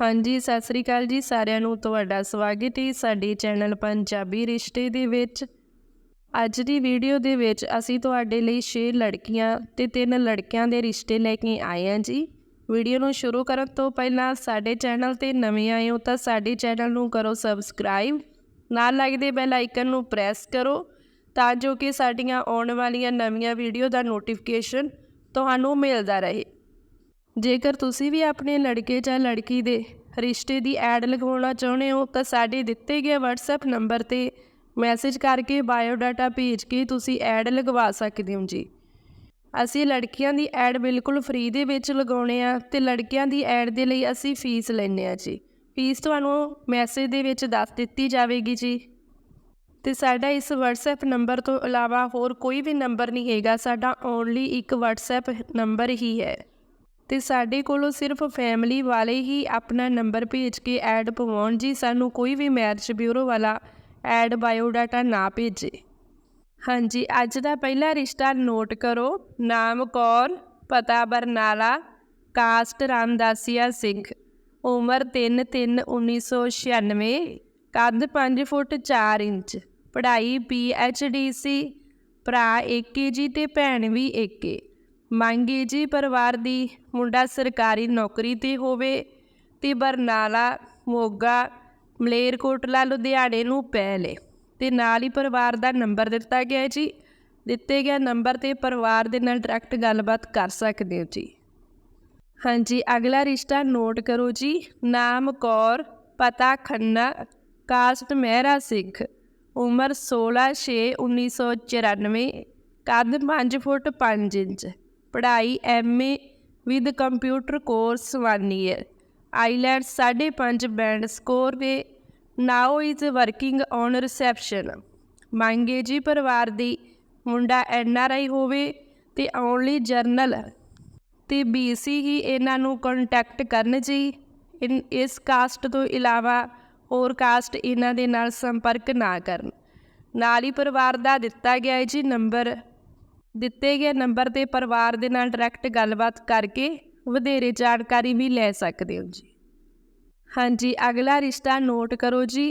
ਹਾਂਜੀ, ਸਤਿ ਸ੍ਰੀ ਅਕਾਲ ਜੀ ਸਾਰਿਆਂ ਨੂੰ, ਤੁਹਾਡਾ ਸਵਾਗਤ ਹੈ ਸਾਡੇ ਚੈਨਲ ਪੰਜਾਬੀ ਰਿਸ਼ਤੇ ਦੇ ਵਿੱਚ। ਅੱਜ ਦੀ ਵੀਡੀਓ ਦੇ ਵਿੱਚ ਅਸੀਂ ਤੁਹਾਡੇ ਲਈ 6 ਲੜਕੀਆਂ ਤੇ 3 ਲੜਕਿਆਂ ਦੇ ਰਿਸ਼ਤੇ ਲੈ ਕੇ ਆਏ ਹਾਂ ਜੀ। ਵੀਡੀਓ ਨੂੰ ਸ਼ੁਰੂ ਕਰਨ ਤੋਂ ਪਹਿਲਾਂ ਸਾਡੇ ਚੈਨਲ ਤੇ ਨਵੇਂ ਆਏ ਹੋ ਤਾਂ ਸਾਡੇ ਚੈਨਲ ਨੂੰ ਕਰੋ ਸਬਸਕ੍ਰਾਈਬ। ਨਾਲ ਲੱਗਦੇ ਬੈਲ ਆਈਕਨ ਨੂੰ ਪ੍ਰੈਸ ਕਰੋ ਤਾਂ ਜੋ ਕਿ ਸਾਡੀਆਂ ਆਉਣ ਵਾਲੀਆਂ ਨਵੀਆਂ ਵੀਡੀਓ ਦਾ ਨੋਟੀਫਿਕੇਸ਼ਨ ਤੁਹਾਨੂੰ ਮਿਲਦਾ ਰਹੇ। ਜੇਕਰ ਤੁਸੀਂ ਵੀ ਆਪਣੇ ਲੜਕੇ ਜਾਂ ਲੜਕੀ ਦੇ ਰਿਸ਼ਤੇ ਦੀ ਐਡ ਲਗਵਾਉਣਾ ਚਾਹੁੰਦੇ ਹੋ, ਤਾਂ ਸਾਡੇ ਦਿੱਤੇ ਗਏ WhatsApp ਨੰਬਰ ਤੇ ਮੈਸੇਜ ਕਰਕੇ ਬਾਇਓਡਾਟਾ ਭੇਜ ਕੇ ਤੁਸੀਂ ਐਡ ਲਗਵਾ ਸਕਦੇ ਹੋ ਜੀ। ਅਸੀਂ ਲੜਕੀਆਂ ਦੀ ਐਡ ਬਿਲਕੁਲ ਫ੍ਰੀ ਦੇ ਵਿੱਚ ਲਗਾਉਣੇ ਆ ਤੇ ਲੜਕਿਆਂ ਦੀ ਐਡ ਦੇ ਲਈ ਅਸੀਂ ਫੀਸ ਲੈਂਦੇ ਆ ਜੀ। ਫੀਸ ਤੁਹਾਨੂੰ ਮੈਸੇਜ ਦੇ ਵਿੱਚ ਦੱਸ ਦਿੱਤੀ ਜਾਵੇਗੀ ਜੀ। ਤੇ ਸਾਡਾ ਇਸ WhatsApp ਨੰਬਰ ਤੋਂ ਇਲਾਵਾ ਹੋਰ ਕੋਈ ਵੀ ਨੰਬਰ ਨਹੀਂ ਹੈਗਾ, ਸਾਡਾ ਓਨਲੀ ਇੱਕ WhatsApp ਨੰਬਰ ਹੀ ਹੈ। ਤੇ ਸਾਡੇ ਕੋਲੋਂ ਸਿਰਫ ਫੈਮਿਲੀ ਵਾਲੇ ਹੀ ਆਪਣਾ ਨੰਬਰ ਭੇਜ ਕੇ ਐਡ ਪਵਾਉਣ ਜੀ। ਸਾਨੂੰ ਕੋਈ ਵੀ ਮੈਰਿਜ ਬਿਊਰੋ ਵਾਲਾ ਐਡ ਬਾਇਓਡਾਟਾ ਨਾ ਭੇਜੇ। ਹਾਂਜੀ, ਅੱਜ ਦਾ ਪਹਿਲਾ ਰਿਸ਼ਤਾ ਨੋਟ ਕਰੋ। ਨਾਮ ਕੌਰ, ਪਤਾ ਬਰਨਾਲਾ ਕਾਸਟ ਰਾਮਦਾਸੀਆ ਸਿੰਘ। ਉਮਰ 3 3 1996 ਕੱਦ 5 ਫੁੱਟ 4 ਇੰਚ, ਪੜ੍ਹਾਈ ਪੀ ਐਚ ਡੀ ਸੀ ਭਰਾ ਏਕੇ ਜੀ ਤੇ ਭੈਣ ਵੀ ਏਕੇ। ਮੰਗੇ ਜੀ ਪਰਿਵਾਰ ਦੀ, ਮੁੰਡਾ ਸਰਕਾਰੀ ਨੌਕਰੀ ਤੇ ਹੋਵੇ ਤੇ ਬਰਨਾਲਾ, ਮੋਗਾ, ਮਲੇਰਕੋਟਲਾ, ਲੁਧਿਆਣੇ ਨੂੰ ਪੈ ਲੇ। ਤੇ ਨਾਲ ਹੀ ਪਰਿਵਾਰ ਦਾ ਨੰਬਰ ਦਿੱਤਾ ਗਿਆ ਹੈ ਜੀ। ਦਿੱਤੇ ਗਿਆ ਨੰਬਰ ਤੇ ਪਰਿਵਾਰ ਦੇ ਨਾਲ ਡਾਇਰੈਕਟ ਗੱਲਬਾਤ ਕਰ ਸਕਦੇ ਹੋ ਜੀ। ਹਾਂਜੀ, ਅਗਲਾ ਰਿਸ਼ਤਾ ਨੋਟ ਕਰੋ ਜੀ। ਨਾਮ ਕੌਰ, ਪਤਾ ਖੰਨਾ ਕਾਸਟ ਮਹਿਰਾ ਸਿੱਖ ਉਮਰ 16 6 1994 ਕੱਦ 5 ਫੁੱਟ 5 ਇੰਚ। ਪੜ੍ਹਾਈ MA with computer course 1 year island 5.5 band score ਦੇ now is working on reception. ਮੰਗੇ ਜੀ ਪਰਿਵਾਰ ਦੀ। ਮੁੰਡਾ ਐੱਨ ਆਰ ਆਈ ਹੋਵੇ ਤੇ ਓਨਲੀ ਜਰਨਲ। ਤੇ ਬੀਸੀ ਹੀ ਇਹਨਾਂ ਨੂੰ ਕੰਟੈਕਟ ਕਰਨ ਜੀ। ਇਨ, ਇਸ ਕਾਸਟ ਤੋਂ ਇਲਾਵਾ ਹੋਰ ਕਾਸਟ ਇਹਨਾਂ ਦੇ ਨਾਲ ਸੰਪਰਕ ਨਾ ਕਰਨ। ਨਾਲ ਹੀ ਪਰਿਵਾਰ ਦਾ ਦਿੱਤਾ ਗਿਆ ਹੈ ਜੀ ਨੰਬਰ ਦਿੱਤੇ ਗਏ ਨੰਬਰ ਤੇ ਪਰਿਵਾਰ ਦੇ ਨਾਲ ਡਾਇਰੈਕਟ ਗੱਲਬਾਤ ਕਰਕੇ ਵਧੇਰੇ ਜਾਣਕਾਰੀ ਵੀ ਲੈ ਸਕਦੇ ਹੋ ਜੀ। ਹਾਂਜੀ, ਅਗਲਾ ਰਿਸ਼ਤਾ ਨੋਟ ਕਰੋ ਜੀ।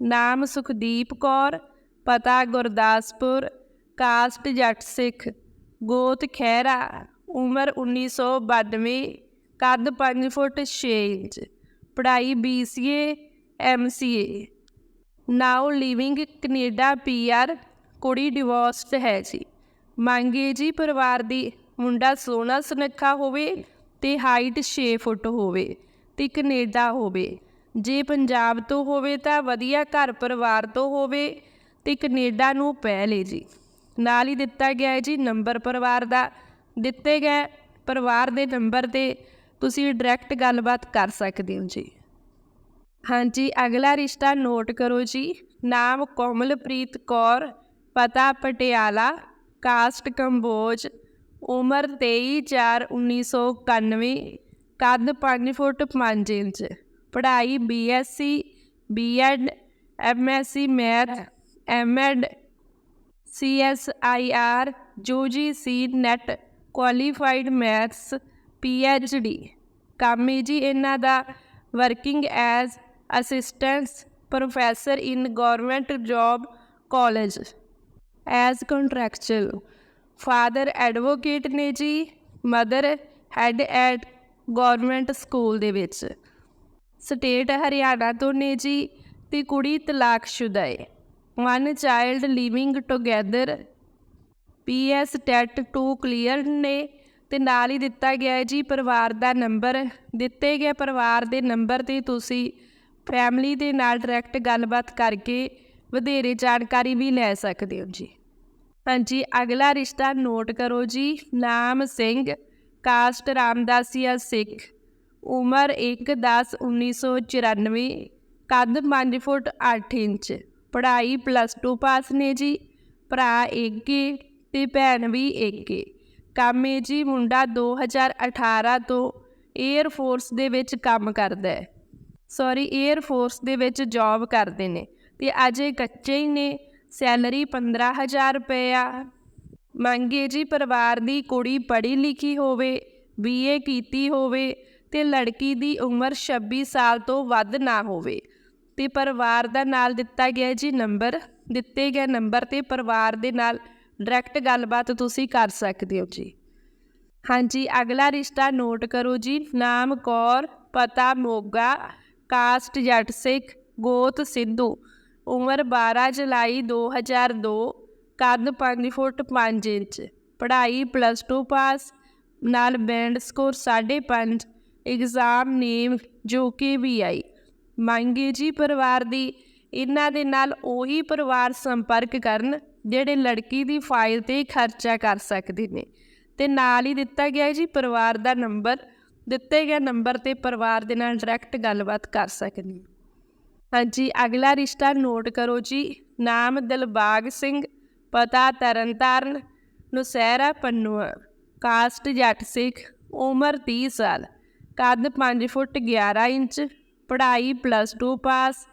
ਨਾਮ ਸੁਖਦੀਪ ਕੌਰ, ਪਤਾ ਗੁਰਦਾਸਪੁਰ, ਕਾਸਟ ਜੱਟ ਸਿੱਖ, ਗੋਤ ਖਹਿਰਾ, ਉਮਰ 1992 ਕੱਦ 5 ਫੁੱਟ 6 ਇੰਚ, ਪੜ੍ਹਾਈ BCA MCA now living Canada PR ਕੁੜੀ ਡਿਵੋਰਸਡ ਹੈ ਜੀ। ਮੰਗੇ ਜੀ ਪਰਿਵਾਰ ਦੀ ਮੁੰਡਾ ਸੋਹਣਾ ਸੁਨੱਖਾ ਹੋਵੇ ਤੇ ਹਾਈਟ 6 ਫੁੱਟ ਹੋਵੇ ਤੇ ਕੈਨੇਡਾ ਹੋਵੇ। ਜੇ ਪੰਜਾਬ ਤੋਂ ਹੋਵੇ ਤਾਂ ਵਧੀਆ ਘਰ ਪਰਿਵਾਰ ਤੋਂ ਹੋਵੇ ਤੇ ਕੈਨੇਡਾ ਨੂੰ ਪੈ ਲੇ ਜੀ। ਨਾਲ ਹੀ ਦਿੱਤਾ ਗਿਆ ਹੈ ਜੀ ਨੰਬਰ ਪਰਿਵਾਰ ਦਾ। ਦਿੱਤੇ ਗਏ ਪਰਿਵਾਰ ਦੇ ਨੰਬਰ ਤੇ ਤੁਸੀਂ ਡਾਇਰੈਕਟ ਗੱਲਬਾਤ ਕਰ ਸਕਦੇ ਹੋ ਜੀ। ਹਾਂਜੀ, ਅਗਲਾ ਰਿਸ਼ਤਾ ਨੋਟ ਕਰੋ ਜੀ। ਨਾਮ ਕੋਮਲਪ੍ਰੀਤ ਕੌਰ, ਪਤਾ ਪਟਿਆਲਾ। ਕਾਸਟ ਕੰਬੋਜ, ਉਮਰ 23/4/1991 ਕੱਦ 5 ਫੁੱਟ 5 ਇੰਚ, ਪੜ੍ਹਾਈ BSc BEd MSc math MEd CSIR UGC NET qualified maths PhD ਕੰਮ ਹੈ ਜੀ ਇਹਨਾਂ ਦਾ working as assistants professor in government job college as contractual. Father advocate ਨੇ ਜੀ, mother head at government school ਦੇ ਵਿੱਚ। ਸਟੇਟ ਹਰਿਆਣਾ ਤੋਂ ਨੇ ਜੀ, ਤੇ ਕੁੜੀ ਤਲਾਕਸ਼ੁਦਾ ਹੈ one child living together PS TET 2 clear ਨੇ, ਤੇ ਨਾਲ ਹੀ ਦਿੱਤਾ ਗਿਆ ਹੈ ਜੀ ਪਰਿਵਾਰ ਦਾ ਨੰਬਰ। ਦਿੱਤੇ ਗਏ ਪਰਿਵਾਰ ਦੇ ਨੰਬਰ ਤੇ ਤੁਸੀਂ ਫੈਮਿਲੀ ਦੇ ਨਾਲ ਡਾਇਰੈਕਟ ਗੱਲਬਾਤ ਕਰਕੇ ਵਧੇਰੇ ਜਾਣਕਾਰੀ ਵੀ ਲੈ ਸਕਦੇ ਹੋ ਜੀ। ਹਾਂਜੀ, ਅਗਲਾ ਰਿਸ਼ਤਾ ਨੋਟ ਕਰੋ ਜੀ। ਨਾਮ ਸਿੰਘ, ਕਾਸਟ ਰਾਮਦਾਸੀਆ ਸਿੱਖ। ਉਮਰ 1/10/1994 ਕੱਦ 5 ਫੁੱਟ 8 ਇੰਚ। ਪੜ੍ਹਾਈ ਪਲੱਸ 2 ਪਾਸ ਨੇ ਜੀ। ਭਰਾ ਏਕੇ ਤੇ ਭੈਣ ਵੀ ਏਕੇ। ਕੰਮ ਹੈ ਜੀ ਮੁੰਡਾ 2018 ਤੋਂ 에ਅਰ ਫੋਰਸ ਦੇ ਵਿੱਚ ਕੰਮ ਕਰਦਾ ਹੈ। ਸੌਰੀ 에ਅਰ ਫੋਰਸ ਦੇ ਵਿੱਚ ਜੌਬ ਕਰਦੇ ਨੇ। ਤੇ ਅਜੇ ਕੱਚੇ ਹੀ ਨੇ, ਸੈਲਰੀ 15000 ਰੁਪਏ ਆ। ਮੰਗੇ ਜੀ ਪਰਿਵਾਰ ਦੀ ਕੁੜੀ ਪੜ੍ਹੀ ਲਿਖੀ ਹੋਵੇ, ਬੀਏ ਕੀਤੀ ਹੋਵੇ ਤੇ ਲੜਕੀ ਦੀ ਉਮਰ 26 ਸਾਲ ਤੋਂ ਵੱਧ ਨਾ ਹੋਵੇ। ਤੇ ਪਰਿਵਾਰ ਦਾ ਨਾਲ ਦਿੱਤਾ ਗਿਆ ਜੀ ਨੰਬਰ, ਦਿੱਤੇ ਗਏ ਨੰਬਰ ਤੇ ਪਰਿਵਾਰ ਦੇ ਨਾਲ ਡਾਇਰੈਕਟ ਗੱਲਬਾਤ ਤੁਸੀਂ ਕਰ ਸਕਦੇ ਹੋ ਜੀ। ਹਾਂਜੀ, ਅਗਲਾ ਰਿਸ਼ਤਾ ਨੋਟ ਕਰੋ ਜੀ, ਨਾਮ ਕੌਰ, ਪਤਾ ਮੋਗਾ, ਕਾਸਟ ਜੱਟ ਸਿੱਖ, ਗੋਤ ਸਿੰਧੂ। ਉਮਰ 12 ਜੁਲਾਈ 2002 ਕੱਦ 5 ਫੁੱਟ 5 ਇੰਚ, ਪੜ੍ਹਾਈ ਪਲੱਸ 2 ਪਾਸ ਨਾਲ ਬੈਂਡ ਸਕੋਰ 5.5 ਐਗਜ਼ਾਮ ਨੇਮ ਜੋ ਕਿ ਵੀ ਆਈ। ਮੰਗੇ ਜੀ ਪਰਿਵਾਰ ਦੀ, ਇਹਨਾਂ ਦੇ ਨਾਲ ਉਹੀ ਪਰਿਵਾਰ ਸੰਪਰਕ ਕਰਨ ਜਿਹੜੇ ਲੜਕੀ ਦੀ ਫਾਈਲ ਤੇ ਖਰਚਾ ਕਰ ਸਕਦੇ ਨੇ। ਤੇ ਨਾਲ ਹੀ ਦਿੱਤਾ ਗਿਆ ਜੀ ਪਰਿਵਾਰ ਦਾ ਨੰਬਰ ਦਿੱਤੇ ਗਏ ਨੰਬਰ ਤੇ ਪਰਿਵਾਰ ਦੇ ਨਾਲ ਡਾਇਰੈਕਟ ਗੱਲਬਾਤ ਕਰ ਸਕਦੇ ਹੋ ਹਾਂਜੀ, ਅਗਲਾ ਰਿਸ਼ਤਾ ਨੋਟ ਕਰੋ ਜੀ। ਨਾਮ ਦਿਲਬਾਗ ਸਿੰਘ, ਪਤਾ ਤਰਨਤਾਰਨ, ਨੁਸਹਿਰਾ ਪੰਨੂਆ, ਕਾਸਟ ਜੱਟ ਸਿੱਖ, ਉਮਰ 30 ਸਾਲ, ਕੱਦ 5 ਫੁੱਟ 11 ਇੰਚ, ਪੜ੍ਹਾਈ ਪਲੱਸ 2 ਪਾਸ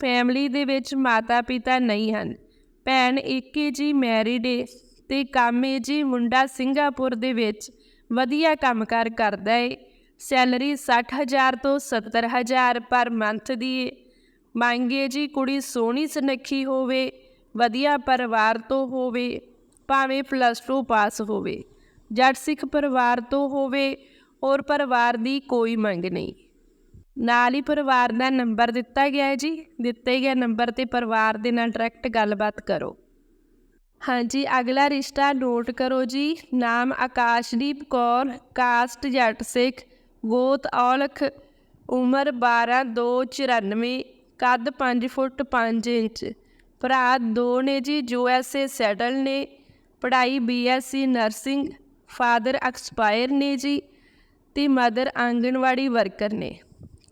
ਫੈਮਿਲੀ ਦੇ ਵਿੱਚ ਮਾਤਾ ਪਿਤਾ ਨਹੀਂ ਹਨ। ਭੈਣ ਇੱਕ ਹੀ ਜੀ ਮੈਰਿਡ ਏ ਤੇ ਕੰਮ ਏ ਜੀ ਮੁੰਡਾ ਸਿੰਗਾਪੁਰ ਦੇ ਵਿੱਚ ਵਧੀਆ ਕੰਮਕਾਰ ਕਰਦਾ ਏ। ਸੈਲਰੀ 60000 ਤੋਂ 70000 ਪਰ ਮੰਥ ਦੀ ਏ। ਮੰਗੇ ਜੀ ਕੁੜੀ ਸੋਹਣੀ ਸੁਨੱਖੀ ਹੋਵੇ, ਵਧੀਆ ਪਰਿਵਾਰ ਤੋਂ ਹੋਵੇ, ਭਾਵੇਂ ਪਲੱਸ 2 ਪਾਸ ਹੋਵੇ। ਜੱਟ ਸਿੱਖ ਪਰਿਵਾਰ ਤੋਂ ਹੋਵੇ ਔਰ ਪਰਿਵਾਰ ਦੀ ਕੋਈ ਮੰਗ ਨਹੀਂ। ਨਾਲ ਹੀ ਪਰਿਵਾਰ ਦਾ ਨੰਬਰ ਦਿੱਤਾ ਗਿਆ ਹੈ ਜੀ। ਦਿੱਤੇ ਗਏ ਨੰਬਰ ਤੇ ਪਰਿਵਾਰ ਦੇ ਨਾਲ ਡਾਇਰੈਕਟ ਗੱਲਬਾਤ ਕਰੋ। ਹਾਂਜੀ, ਅਗਲਾ ਰਿਸ਼ਤਾ ਨੋਟ ਕਰੋ ਜੀ। ਨਾਮ ਆਕਾਸ਼ਦੀਪ ਕੌਰ ਕਾਸਟ ਜੱਟ ਸਿੱਖ, ਗੋਤ ਔਲਖ, ਉਮਰ 12 294 ਕੱਦ 5 ਫੁੱਟ 5 ਇੰਚ। ਭਰਾ ਦੋ ਨੇ ਜੀ ਜੋ ਐਸ ਏ ਸੈਟਲ ਨੇ, ਪੜ੍ਹਾਈ ਬੀਐਸਸੀ ਨਰਸਿੰਗ, ਫਾਦਰ ਐਕਸਪਾਇਰ ਨੇ ਜੀ ਤੇ ਮਦਰ ਆਂਗਣਵਾੜੀ ਵਰਕਰ ਨੇ।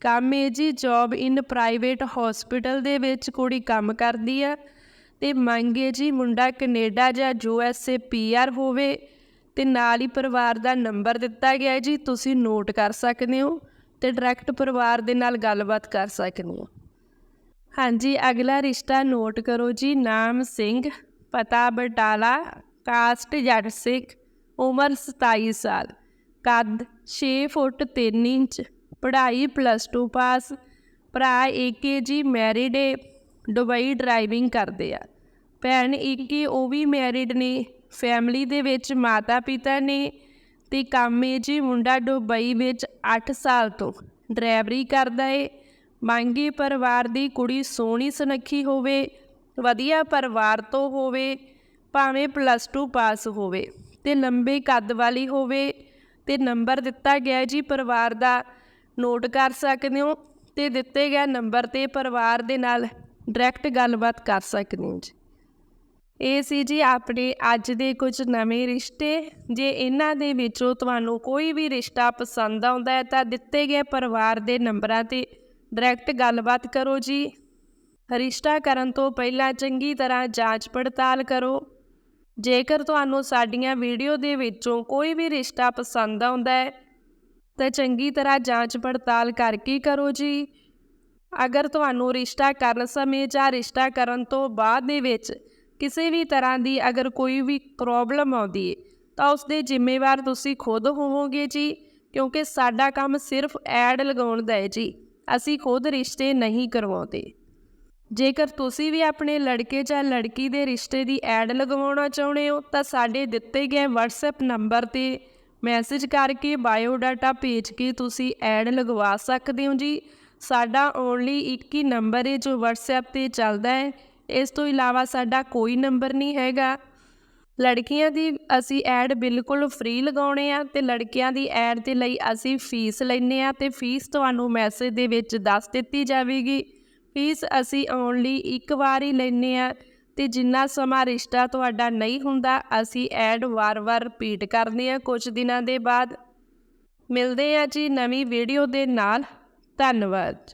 ਕੰਮ ਹੈ ਜੀ ਜੌਬ ਇਨ ਪ੍ਰਾਈਵੇਟ ਹਸਪੀਟਲ ਦੇ ਵਿੱਚ ਕੁੜੀ ਕੰਮ ਕਰਦੀ ਆ ਤੇ ਮੰਗੇ ਜੀ ਮੁੰਡਾ ਕੈਨੇਡਾ ਜਾਂ ਯੂ ਐਸ ਏ ਪੀਆਰ ਹੋਵੇ ਤੇ ਨਾਲ ਹੀ ਪਰਿਵਾਰ ਦਾ ਨੰਬਰ ਦਿੱਤਾ ਗਿਆ ਜੀ, ਤੁਸੀਂ ਨੋਟ ਕਰ ਸਕਦੇ ਹੋ ਤੇ ਡਾਇਰੈਕਟ ਪਰਿਵਾਰ ਦੇ ਨਾਲ ਗੱਲਬਾਤ ਕਰ ਸਕਦੇ ਹੋ। ਹਾਂਜੀ, ਅਗਲਾ ਰਿਸ਼ਤਾ ਨੋਟ ਕਰੋ ਜੀ, ਨਾਮ ਸਿੰਘ, ਪਤਾ ਬਟਾਲਾ, ਕਾਸਟ ਜੱਟ ਸਿੱਖ, ਉਮਰ 27 ਸਾਲ, ਕੱਦ 6 ਫੁੱਟ 3 ਇੰਚ, ਪੜ੍ਹਾਈ ਪਲੱਸ 2 ਪਾਸ ਭਰਾ ਏਕੇ ਜੀ ਮੈਰਿਡ ਏ, ਦੁਬਈ ਡਰਾਈਵਿੰਗ ਕਰਦੇ ਆ। ਭੈਣ ਏਕੇ ਉਹ ਵੀ ਮੈਰਿਡ ਨੇ ਫੈਮਿਲੀ ਦੇ ਵਿੱਚ ਮਾਤਾ ਪਿਤਾ ਨੇ ਤੇ ਕੰਮ ਏ ਜੀ ਮੁੰਡਾ ਦੁਬਈ ਵਿੱਚ 8 ਸਾਲ ਤੋਂ ਡਰਾਈਵਰੀ ਕਰਦਾ ਏ। ਮੰਗੀ ਪਰਿਵਾਰ ਦੀ ਕੁੜੀ ਸੋਹਣੀ ਸੁਨੱਖੀ ਹੋਵੇ, ਵਧੀਆ ਪਰਿਵਾਰ ਤੋਂ ਹੋਵੇ, ਭਾਵੇਂ ਪਲੱਸ 2 ਪਾਸ ਹੋਵੇ, ਤੇ ਲੰਬੇ ਕੱਦ ਵਾਲੀ ਹੋਵੇ, ਤੇ ਨੰਬਰ ਦਿੱਤਾ ਗਿਆ ਜੀ ਪਰਿਵਾਰ ਦਾ ਨੋਟ ਕਰ ਸਕਦੇ ਹੋ, ਤੇ ਦਿੱਤੇ ਗਏ ਨੰਬਰ ਤੇ ਪਰਿਵਾਰ ਦੇ ਨਾਲ ਡਾਇਰੈਕਟ ਗੱਲਬਾਤ ਕਰ ਸਕਦੇ ਹੋ ਜੀ। ਇਹ ਸੀ ਜੀ ਆਪਣੇ ਅੱਜ ਦੇ ਕੁਝ ਨਵੇਂ ਰਿਸ਼ਤੇ, ਜੇ ਇਹਨਾਂ ਦੇ ਵਿੱਚੋਂ ਤੁਹਾਨੂੰ ਕੋਈ ਵੀ ਰਿਸ਼ਤਾ ਪਸੰਦ ਆਉਂਦਾ ਹੈ ਤਾਂ ਦਿੱਤੇ ਗਏ ਪਰਿਵਾਰ ਦੇ ਨੰਬਰਾਂ ਤੇ ਡਾਇਰੈਕਟ ਗੱਲਬਾਤ ਕਰੋ ਜੀ। ਰਿਸ਼ਤਾ ਕਰਨ ਤੋਂ ਪਹਿਲਾਂ ਚੰਗੀ ਤਰ੍ਹਾਂ ਜਾਂਚ ਪੜਤਾਲ ਕਰੋ। ਜੇਕਰ ਤੁਹਾਨੂੰ ਸਾਡੀਆਂ ਵੀਡੀਓ ਦੇ ਵਿੱਚੋਂ ਕੋਈ ਵੀ ਰਿਸ਼ਤਾ ਪਸੰਦ ਆਉਂਦਾ ਹੈ, ਤਾਂ ਚੰਗੀ ਤਰ੍ਹਾਂ ਜਾਂਚ ਪੜਤਾਲ ਕਰਕੇ ਕਰੋ ਜੀ। ਅਗਰ ਤੁਹਾਨੂੰ ਰਿਸ਼ਤਾ ਕਰਨ ਸਮੇਂ ਜਾਂ ਰਿਸ਼ਤਾ ਕਰਨ ਤੋਂ ਬਾਅਦ ਦੇ ਵਿੱਚ ਕਿਸੇ ਵੀ ਤਰ੍ਹਾਂ ਦੀ ਅਗਰ ਕੋਈ ਵੀ ਪ੍ਰੋਬਲਮ ਆਉਂਦੀ ਹੈ, ਤਾਂ ਉਸ ਦੇ ਜ਼ਿੰਮੇਵਾਰ ਤੁਸੀਂ ਖੁਦ ਹੋਵੋਗੇ ਜੀ, ਕਿਉਂਕਿ ਸਾਡਾ ਕੰਮ ਸਿਰਫ ਐਡ ਲਗਾਉਣ ਦਾ ਹੈ ਜੀ। ਅਸੀਂ ਖੁਦ ਰਿਸ਼ਤੇ ਨਹੀਂ ਕਰਵਾਉਂਦੇ। ਜੇਕਰ ਤੁਸੀਂ ਵੀ ਆਪਣੇ ਲੜਕੇ ਜਾਂ ਲੜਕੀ ਦੇ ਰਿਸ਼ਤੇ ਦੀ ਐਡ ਲਗਵਾਉਣਾ ਚਾਹੁੰਦੇ ਹੋ, ਤਾਂ ਸਾਡੇ ਦਿੱਤੇ ਗਏ WhatsApp ਨੰਬਰ ਤੇ ਮੈਸੇਜ ਕਰਕੇ ਬਾਇਓਡਾਟਾ ਭੇਜ ਕੇ ਤੁਸੀਂ ਐਡ ਲਗਵਾ ਸਕਦੇ ਹੋ ਜੀ। ਸਾਡਾ ਓਨਲੀ ਇੱਕ ਹੀ ਨੰਬਰ ਹੈ ਜੋ WhatsApp ਤੇ ਚੱਲਦਾ ਹੈ। ਇਸ ਤੋਂ ਇਲਾਵਾ ਸਾਡਾ ਕੋਈ ਨੰਬਰ ਨਹੀਂ ਹੈਗਾ। ਲੜਕੀਆਂ ਦੀ ਅਸੀਂ ਐਡ ਬਿਲਕੁਲ ਫ੍ਰੀ ਲਗਾਉਣੇ ਆ ਤੇ ਲੜਕਿਆਂ ਦੀ ਐਡ ਦੇ ਲਈ ਅਸੀਂ ਫੀਸ ਲੈਨੇ ਆ ਤੇ ਫੀਸ ਤੁਹਾਨੂੰ ਮੈਸੇਜ ਦੇ ਵਿੱਚ ਦੱਸ ਦਿੱਤੀ ਜਾਵੇਗੀ। ਫੀਸ ਅਸੀਂ ਓਨਲੀ ਇੱਕ ਵਾਰ ਹੀ ਲੈਨੇ ਆ ਤੇ ਜਿੰਨਾ ਸਮਾਂ ਰਿਸ਼ਤਾ ਤੁਹਾਡਾ ਨਹੀਂ ਹੁੰਦਾ, ਅਸੀਂ ਐਡ ਵਾਰ-ਵਾਰ ਰਿਪੀਟ ਕਰਦੇ ਆ ਕੁਝ ਦਿਨਾਂ ਦੇ ਬਾਅਦ। ਮਿਲਦੇ ਆ ਜੀ ਨਵੀਂ ਵੀਡੀਓ ਦੇ ਨਾਲ। ਧੰਨਵਾਦ।